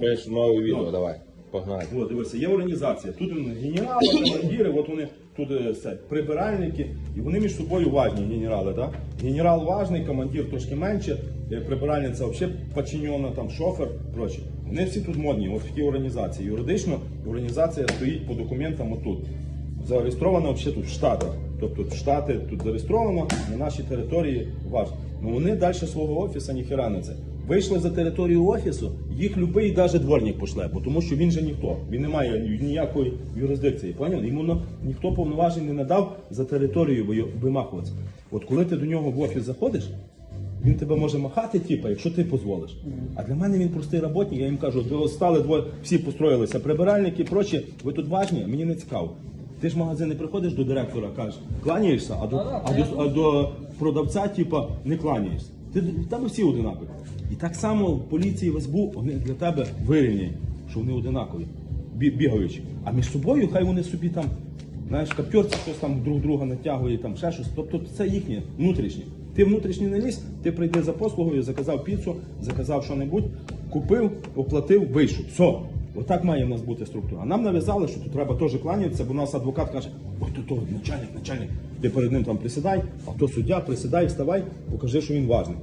Пиш нове відео, Ну. давай. Погнали. От, дивися, є організація. Тут генерали, командири, от вони тут е, все, прибиральники, і вони між собою важні, генерали. Да? Генерал важний, командир трошки менше, е, прибиральниця взагалі подчинена, там шофер, проче. Вони всі тут модні, от в тій організації. Юридично організація стоїть по документам отут. Зареєстрована взагалі тут в Штатах. Тобто в Штати тут зареєстровано, на нашій території важно. Ну вони далі свого офісу ніхера не це. Вийшли за територію офісу, їх любий навіть дворник пошле, бо тому що він же ніхто. Він не має ніякої юрисдикції. Поняв? Йому ніхто повноважень не надав за територію вимахуватися. От коли ти до нього в офіс заходиш, він тебе може махати, типа, якщо ти дозволиш. А для мене він простий роботник, я їм кажу, ви стали двоє, всі построїлися, прибиральники і прочі, ви тут важні, мені не цікаво. Ти ж в магазин не приходиш до директора, кажеш, кланяєшся, а до, а до, а до продавця, типа, не кланяєшся. Ти в тебе всі одинакові. І так само в поліції в СБУ вони для тебе вирівняні, що вони одинакові, бі- бігаючі. А між собою хай вони собі там, знаєш, каптерці щось там друг друга натягує, там ще щось. Тобто це їхнє внутрішнє. Ти внутрішній не лізь, ти прийди за послугою, заказав піцу, заказав що-небудь, купив, оплатив, вийшов. Все. Отак має в нас бути структура. А нам нав'язали, що тут треба теж кланятися, бо у нас адвокат каже, ой, то, то начальник, начальник. Ти перед ним там присідай, а то суддя, присідай, вставай, покажи, що він важний.